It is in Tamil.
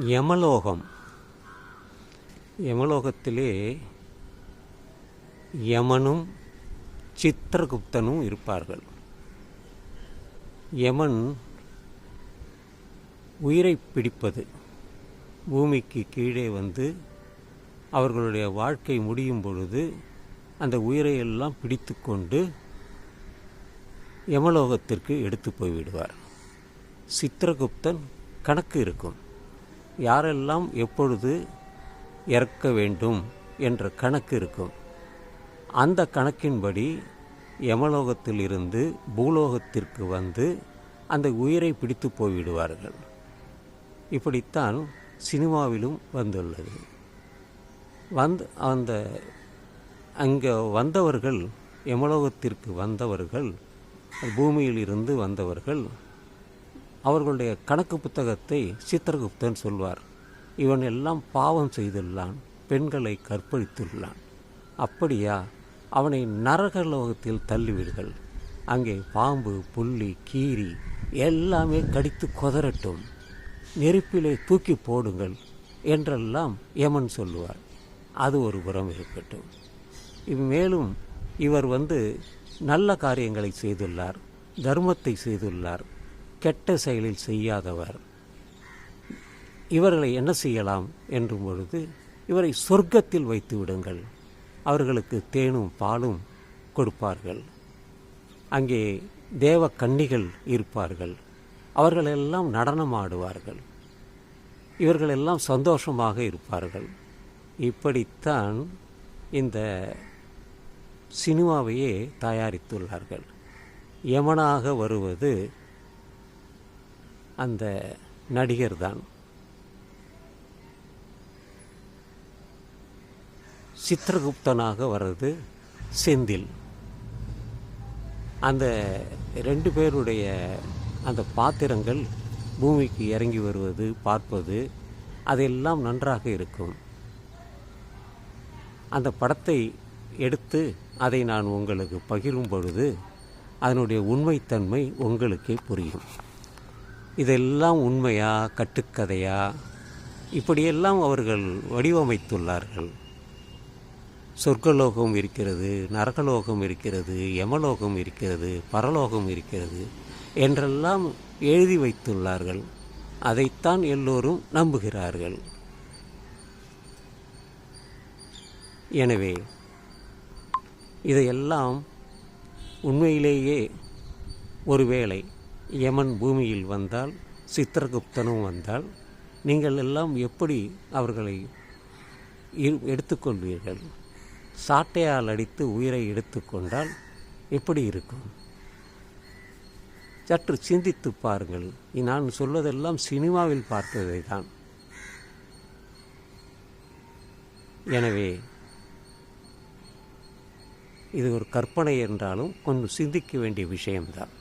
யமலோகம். யமலோகத்திலே யமனும் சித்திரகுப்தனும் இருப்பார்கள். யமன் உயிரை பிடிப்பது பூமிக்கு கீழே வந்து அவர்களுடைய வாழ்க்கை முடியும் பொழுது அந்த உயிரை எல்லாம் பிடித்து கொண்டு யமலோகத்திற்கு எடுத்து போய்விடுவார். சித்திரகுப்தன் கணக்கு இருக்கும். யாரெல்லாம் எப்பொழுது இறக்க வேண்டும் என்ற கணக்கு இருக்கும். அந்த கணக்கின்படி யமலோகத்தில் இருந்து பூலோகத்திற்கு வந்து அந்த உயிரை பிடித்து போய்விடுவார்கள். இப்படித்தான் சினிமாவிலும் வந்துள்ளது. வந்த அந்த அங்கே வந்தவர்கள் யமலோகத்திற்கு வந்தவர்கள் பூமியில் இருந்து வந்தவர்கள் அவர்களுடைய கணக்கு புத்தகத்தை சித்திரகுப்தன் சொல்வார். இவன் எல்லாம் பாவம் செய்துள்ளான் பெண்களை கற்பழித்துள்ளான். அப்படியா அவனை நரகலோகத்தில் தள்ளிவிடுகள். அங்கே பாம்பு புள்ளி கீரி எல்லாமே கடித்து கொதறட்டும். நெருப்பிலே தூக்கி போடுங்கள் என்றெல்லாம் யமன் சொல்லுவார் அது ஒரு புறம் இருக்கட்டும். இவ் மேலும் இவர் வந்து நல்ல காரியங்களை செய்துள்ளார் தர்மத்தை செய்துள்ளார். கெட்ட செயலில் செய்யாதவர். இவர்களை என்ன செய்யலாம் என்றும் பொழுது இவரை சொர்க்கத்தில் வைத்து விடுங்கள். அவர்களுக்கு தேனும் பாலும் கொடுப்பார்கள். அங்கே தேவ கன்னிகள் இருப்பார்கள். அவர்களெல்லாம் நடனம் ஆடுவார்கள் இவர்களெல்லாம் சந்தோஷமாக இருப்பார்கள். இப்படித்தான் இந்த சினிமாவையே தயாரித்துள்ளார்கள். யமனாக வருவது அந்த நடிகர் தான். சித்திரகுப்தனாக வர்றது செந்தில். அந்த ரெண்டு பேருடைய அந்த பாத்திரங்கள் பூமிக்கு இறங்கி வருவது பார்ப்பது அதெல்லாம் நன்றாக இருக்கும். அந்த படத்தை எடுத்து அதை நான் உங்களுக்கு பகிரும் பொழுது அதனுடைய உண்மைத்தன்மை உங்களுக்கே புரியும். இதெல்லாம் உண்மையா கட்டுக்கதையா? இப்படியெல்லாம் அவர்கள் வடிவமைத்துள்ளார்கள். சொர்க்கலோகம் இருக்கிறது நரகலோகம் இருக்கிறது யமலோகம் இருக்கிறது பரலோகம் இருக்கிறது என்றெல்லாம் எழுதி வைத்துள்ளார்கள். அதைத்தான் எல்லோரும் நம்புகிறார்கள். எனவே இதையெல்லாம் உண்மையிலேயே ஒருவேளை யமன் பூமியில் வந்தால் சித்திரகுப்தனும் வந்தால் நீங்கள் எல்லாம் எப்படி அவர்களை எடுத்துக்கொள்வீர்கள் சாட்டையால் அடித்து உயிரை எடுத்துக்கொண்டால் எப்படி இருக்கும்? சற்று சிந்தித்து பாருங்கள். நான் சொல்வதெல்லாம் சினிமாவில் பார்த்ததை தான் எனவே இது ஒரு கற்பனை என்றாலும் கொஞ்சம் சிந்திக்க வேண்டிய விஷயம்தான்.